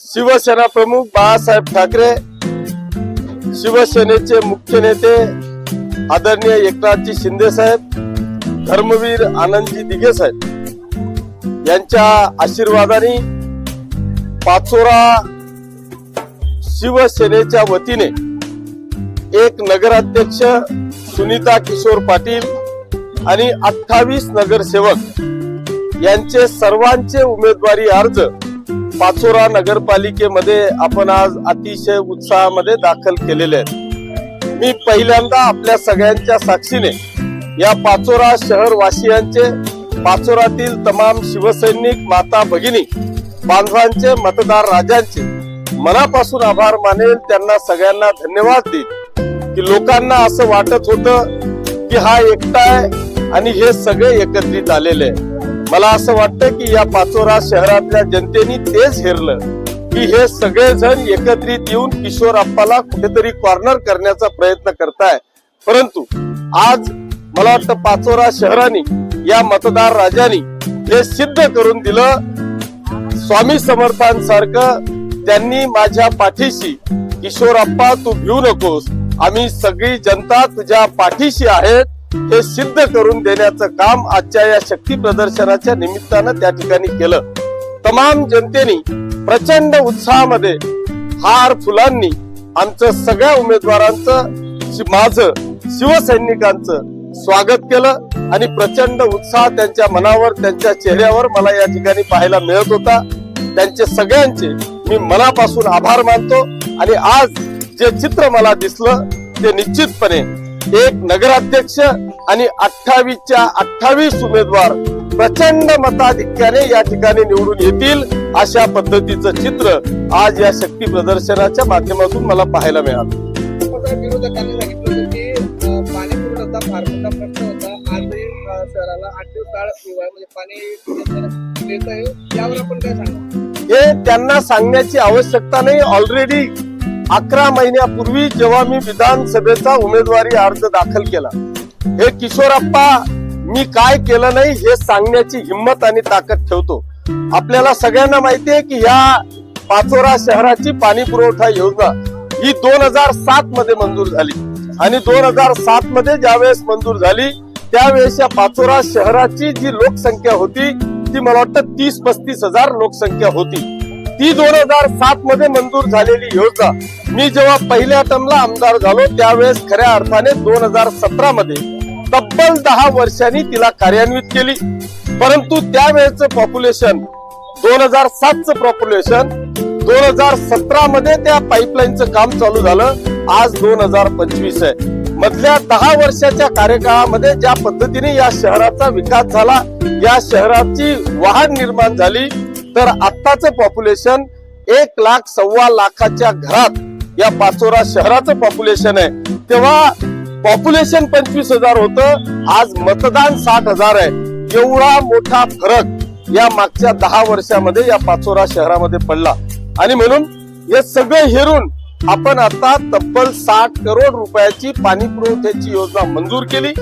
शिवसेना प्रमुख बाळासाहेब ठाकरे शिवसेनेचे मुख्य नेते आदरणीय एकनाथजी शिंदे साहेब धर्मवीर आनंदजी दिघे साहेब. यांच्या आशीर्वादाने पाचोरा शिवसेनेच्या वतीने एक नगराध्यक्ष सुनीता किशोर पाटील आणि अठ्ठावीस नगरसेवक यांचे सर्वांचे उमेदवारी अर्ज पाचोरा नगरपालिकेमध्ये आपण आज अतिशय उत्साहामध्ये दाखल केलेले आहेत. मी पहिल्यांदा आपल्या सगळ्यांच्या साक्षीने या पाचोरा शहरवासियांचे पाचोरातील तमाम शिवसैनिक माता भगिनी बांधवांचे मतदार राजांचे मनापासून आभार मानेल. त्यांना सगळ्यांना धन्यवाद देईल की लोकांना असं वाटत होतं की हा एकटा आहे आणि हे सगळे एकत्रित आलेले आहे मला असं वाटतं की या पाचोरा शहरातल्या जनतेने तेच हेरलं की हे सगळेजण एकत्रित येऊन किशोर आप्पाला कुठेतरी कॉर्नर करण्याचा प्रयत्न करताय. परंतु आज मला वाटतं पाचोरा शहराने या मतदार राजानी हे सिद्ध करून दिलं. स्वामी समर्थांसारखं त्यांनी माझ्या पाठीशी किशोर आप्पा तू भिऊ नकोस. आम्ही सगळी जनता तुझ्या पाठीशी आहेत. हे सिद्ध करून देण्याचं काम आजच्या या शक्ती प्रदर्शनाच्या निमित्तानं त्या ठिकाणी केलं. तमाम जनतेनी प्रचंड उत्साहामध्ये हार फुलांनी आमचं सगळ्या उमेदवारांचं माझं शिवसैनिकांचं स्वागत केलं आणि प्रचंड उत्साह त्यांच्या मनावर त्यांच्या चेहऱ्यावर मला या ठिकाणी पाहायला मिळत होता. त्यांचे सगळ्यांचे मी मनापासून आभार मानतो आणि आज जे चित्र मला दिसलं ते निश्चितपणे एक नगराध्यक्ष आणि अठ्ठावीसच्या अठ्ठावीस उमेदवार प्रचंड मताधिक्याने या ठिकाणी निवडून येतील अशा पद्धतीचं चित्र आज या शक्ती प्रदर्शनाच्या माध्यमातून मला पाहायला मिळालं. हे त्यांना सांगण्याची आवश्यकता नाही. ऑलरेडी अकरा महिन्यापूर्वी जेव्हा मी विधानसभेचा उमेदवारी अर्ज दाखल केला हे किशोरप्पा मी काय केलं नाही हे सांगण्याची हिंमत आणि ताकद ठेवतो. आपल्याला सगळ्यांना माहिती आहे की ह्या पाचोरा शहराची पाणी पुरवठा योजना ही दोन हजार सात मध्ये मंजूर झाली. आणि दोन हजार सात मध्ये ज्यावेळेस मंजूर झाली त्यावेळेस या पाचोरा शहराची जी लोकसंख्या होती ती मला वाटतं तीस पस्तीस हजार लोकसंख्या होती. ती दोन हजार सात मध्ये मंजूर झालेली योजना. मी जेव्हा पहिल्या टर्मला आमदार झालो त्यावेळेस खऱ्या अर्थाने दोन हजार सतरा मध्ये तब्बल दहा वर्षांनी तिला कार्यान्वित केली. परंतु त्यावेळेचं पॉप्युलेशन दोन हजार सातचं पॉप्युलेशन दोन हजार सतरा मध्ये त्या पाईपलाईनचं काम चालू झालं. आज दोन हजार पंचवीस आहे. मधल्या दहा वर्षाच्या कार्यकाळामध्ये ज्या पद्धतीने या शहराचा विकास झाला या शहराची वाहन निर्माण झाली तर आत्ताचं पॉप्युलेशन एक लाख सव्वा लाखाच्या घरात या पाचोरा शहराचं पॉप्युलेशन आहे. तेव्हा पॉप्युलेशन पंचवीस हजार होतं. आज मतदान साठ हजार आहे. एवढा मोठा फरक या मागच्या दहा वर्षामध्ये या पाचोरा शहरामध्ये पडला. आणि म्हणून हे सगळे हेरून आपण आता तब्बल साठ करोड रुपयाची पाणी पुरवठ्याची योजना मंजूर केली.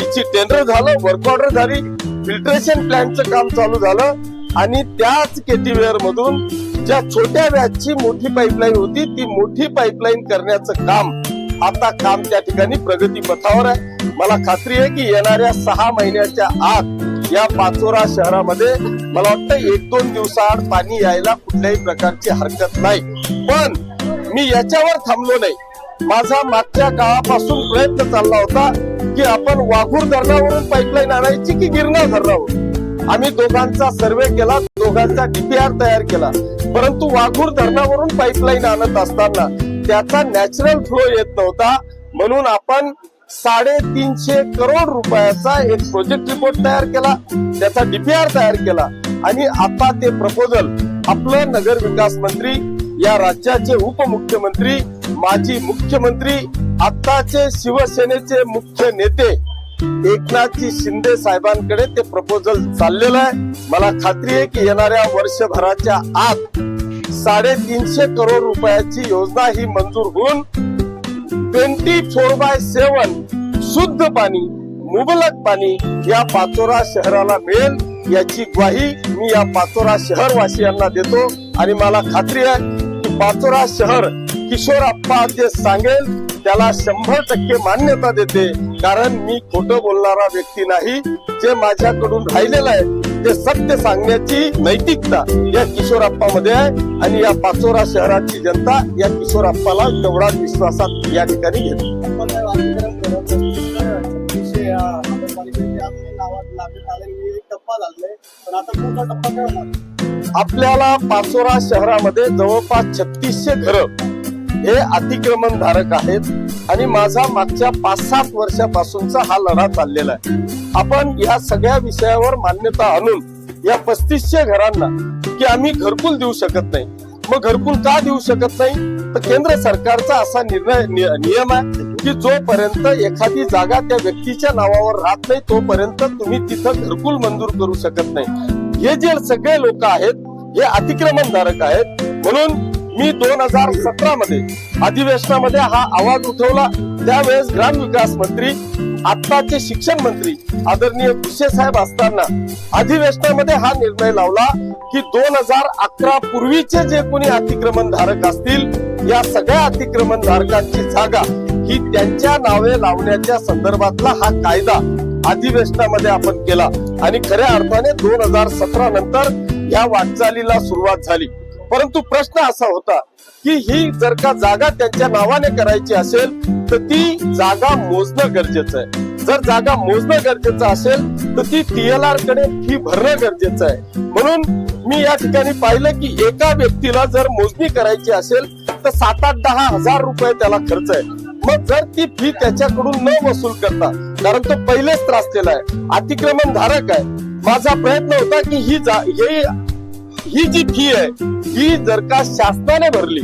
तिची टेंडर झालं वर्क ऑर्डर झाली फिल्ट्रेशन प्लॅनचं काम चालू झालं. आणि त्याच केटीवेअर मधून ज्या छोट्या व्याजची मोठी पाईपलाईन होती ती मोठी पाईपलाईन करण्याचं काम आता काम त्या ठिकाणी प्रगती पथावर आहे. मला खात्री आहे की येणाऱ्या सहा महिन्याच्या आत या पाचोरा शहरामध्ये मला वाटतं एक दोन दिवसाआड पाणी यायला कुठल्याही प्रकारची हरकत नाही. पण मी याच्यावर थांबलो नाही. माझा मागच्या काळापासून प्रयत्न चालला होता की आपण वाघूर धरणावरून पाईपलाईन आणायची की गिरणा धरणावरून? आम्ही दोघांचा सर्वे केला दोघांचा डीपीआर तयार केला. परंतु वाघूर धरणावरून पाईपलाईन आणत असताना त्याचा नॅचरल फ्लो येत नव्हता. म्हणून आपण साडेतीनशे करोड रुपयाचा एक प्रोजेक्ट रिपोर्ट तयार केला. त्याचा डीपीआर तयार केला. आणि आता ते प्रपोजल आपलं नगर विकास मंत्री या राज्याचे उपमुख्यमंत्री माजी मुख्यमंत्री आत्ताचे शिवसेनेचे मुख्य नेते एकनाथजी शिंदे साहेबांकडे ते प्रपोजल चाललेलं आहे. मला खात्री आहे की येणाऱ्या वर्षभराच्या आत साडेतीनशे करोड रुपयाची योजना ही मंजूर होऊन ट्वेंटी फोर बाय सेवन शुद्ध पाणी मुबलक पाणी या पाचोरा शहराला मिळेल. याची ग्वाही मी या पाचोरा शहरवासियांना देतो. आणि मला खात्री आहे की पाचोरा शहर किशोर आप्पा जे सांगेल त्याला शंभर टक्के मान्यता देते. कारण मी खोटं बोलणारा व्यक्ती नाही जे माझ्याकडून राहिलेलं आहे ते सत्य सांगण्याची नैतिकता या किशोरप्पामध्ये आहे. आणि या पाचोरा शहराची जनता या किशोरप्पाला तेवढा विश्वासात या ठिकाणी घेते. आपल्याला पाचोरा शहरामध्ये जवळपास छत्तीसशे घरं हे अतिक्रमण धारक आहेत आणि माझा मागच्या पाच सात वर्षापासूनचा हा लढा चाललेला आहे. आपण या सगळ्या विषयावर मान्यता आणून या पस्तीसशे घरांना की आम्ही घरकुल देऊ शकत नाही. मग घरकुल का देऊ शकत नाही? तर केंद्र सरकारचा असा निर्णय नियम आहे की जोपर्यंत एखादी जागा त्या व्यक्तीच्या नावावर राहत नाही तोपर्यंत तुम्ही तिथं घरकुल मंजूर करू शकत नाही. हे जे सगळे लोक आहेत हे अतिक्रमणधारक आहेत म्हणून मी दोन हजार सतरा मध्ये अधिवेशनामध्ये हा आवाज उठवला. त्यावेळेस ग्रामविकास मंत्री आत्ताचे शिक्षण मंत्री आदरणीय भुसे साहेब असताना अधिवेशनामध्ये हा निर्णय लावला की दोन हजार अकरा पूर्वीचे जे कोणी अतिक्रमण धारक असतील या सगळ्या अतिक्रमण धारकांची जागा ही त्यांच्या नावे लावण्याच्या संदर्भातला हा कायदा अधिवेशनामध्ये आपण केला. आणि खऱ्या अर्थाने दोन हजार सतरा नंतर या वाटचालीला सुरुवात झाली. परंतु प्रश्न असा होता की ही जर का जागा त्यांच्या नावाने करायची असेल तर ती जागा मोजणं गरजेचं आहे. जर जागा मोजणं गरजेचं असेल तर ती टीएलआरकडे फी भरणं गरजेचं आहे. म्हणून मी या ठिकाणी पाहिलं की एका व्यक्तीला जर मोजणी करायची असेल तर सात आठ दहा हजार रुपये त्याला खर्च आहे. मग जर ती फी त्याच्याकडून न वसूल करता कारण तो पहिलेच त्रासलेला आहे अतिक्रमण धारक आहे माझा प्रयत्न होता की ही जा हे ही जी फी आहे ही जर का शासनाने भरली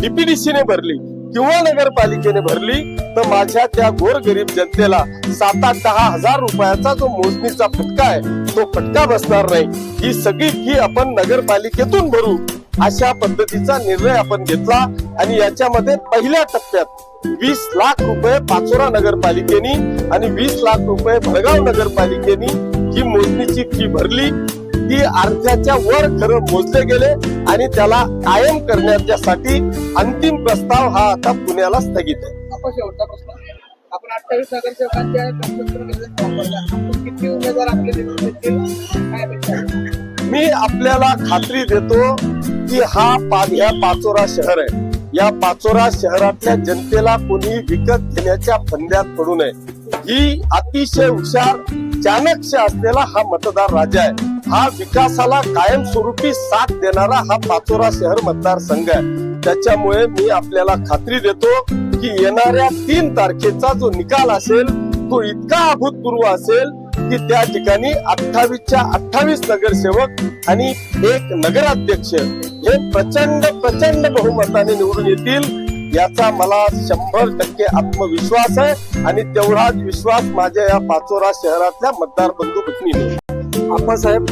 डीपीडीसीने भरली किंवा नगरपालिकेने भरली तर माझ्या त्या गोरगरीब जनतेला सात आठ दहा हजार रुपयाचा जो मोजणीचा फटका आहे तो फटका बसणार नाही. ही सगळी फी आपण नगरपालिकेतून भरू अशा पद्धतीचा निर्णय आपण घेतला आणि याच्यामध्ये पहिल्या टप्प्यात वीस लाख रुपये पाचोरा नगरपालिकेनी आणि वीस लाख रुपये भडगाव नगरपालिकेनी ही मोजणीची फी भरली. ती अर्ध्याच्या वर खरं मोजले गेले आणि त्याला कायम करण्यासाठी अंतिम प्रस्ताव हा आता पुण्याला स्थगित आहे. आपण अठ्ठावीस नगरसेवकांच्या? मी आपल्याला खात्री देतो की हा ह्या पाचोरा शहर आहे. या पाचोरा शहरातल्या जनतेला कोणी विकत घेण्याच्या फंद्यात पडू नये. ही अतिशय हुशार चाणक्य असलेला हा मतदार राजा आहे. हा विकासाला कायमस्वरूपी साथ देणारा हा पाचोरा शहर मतदारसंघ आहे. त्याच्यामुळे मी आपल्याला खात्री देतो की येणाऱ्या तीन तारखेचा जो निकाल असेल तो इतका अभूतपूर्व असेल की त्या ठिकाणी अठ्ठावीसच्या अठ्ठावीस नगरसेवक आणि एक नगराध्यक्ष हे प्रचंड प्रचंड बहुमताने निवडून येतील याचा मला शंभर टक्के आत्मविश्वास आहे आणि तेवढाच विश्वास माझ्या या पाचोरा शहरातल्या मतदार बंधू भगिनीने आप्पासाहेब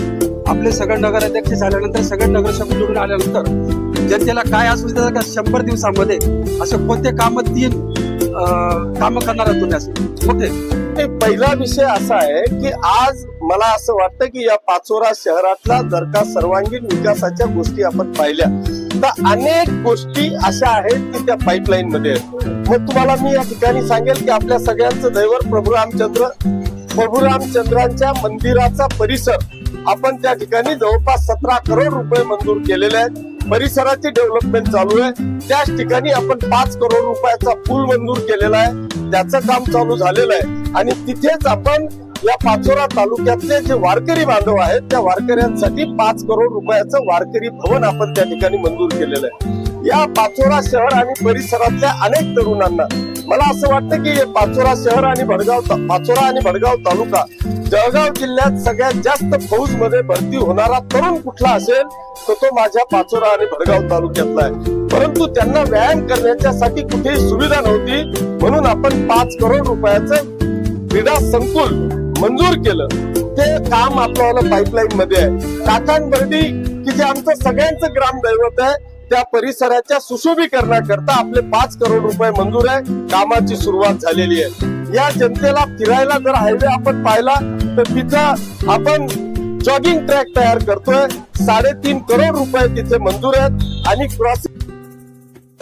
आपले सगळे नगराध्यक्ष झाल्यानंतर सगळे नगरसेवक निवडून आल्यानंतर जनतेला काय असू देतात का शंभर दिवसामध्ये असं कोणते काम तीन काम करणार आहात कुठे पहिला विषय असा आहे की आज मला असं वाटतं की या पाचोरा शहरातला जर का सर्वांगीण विकासाच्या गोष्टी आपण पाहिल्या तर अनेक गोष्टी अशा आहेत की त्या पाईपलाईन मध्ये आहेत. मग तुम्हाला मी या ठिकाणी सांगेल की आपल्या सगळ्यांचं दैवर प्रभू रामचंद्र प्रभुरामचंद्रांच्या मंदिराचा परिसर आपण त्या ठिकाणी जवळपास सतरा करोड रुपये मंजूर केलेले आहेत. परिसराची डेव्हलपमेंट चालू आहे. त्याच ठिकाणी आपण पाच करोड रुपयाचा पूल मंजूर केलेला आहे. त्याचं काम चालू झालेलं आहे. आणि तिथेच आपण या पाचोरा तालुक्यातले जे वारकरी बांधव आहेत त्या वारकऱ्यांसाठी पाच करोड रुपयाचं वारकरी भवन आपण त्या ठिकाणी मंजूर केलेलं आहे. या पाचोरा शहर आणि परिसरातल्या अनेक तरुणांना मला असं वाटतं की पाचोरा शहर आणि भडगाव पाचोरा आणि भडगाव तालुका जळगाव जिल्ह्यात सगळ्यात जास्त फौजमध्ये भरती होणारा तरुण कुठला असेल तर तो माझ्या पाचोरा आणि भडगाव तालुक्यातला आहे. परंतु त्यांना व्यायाम करण्याच्यासाठी कुठेही सुविधा नव्हती म्हणून आपण पाच करोड रुपयाचं क्रीडा संकुल मंजूर केलं. ते काम आपल्याला पाईपलाईन मध्ये आहे. काकांबर्डी की जे आमचं सगळ्यांचं ग्रामदैवत आहे त्या परिसराच्या सुशोभीकरणाकरता आपले पाच करोड रुपये मंजूर आहे. कामाची सुरुवात झालेली आहे. या जनतेला फिरायला जर हायवे आपण पाहिला तर तिथं आपण जॉगिंग ट्रॅक तयार करतोय. साडेतीन करोड रुपये तिथे मंजूर आहेत. आणि क्रॉसिंग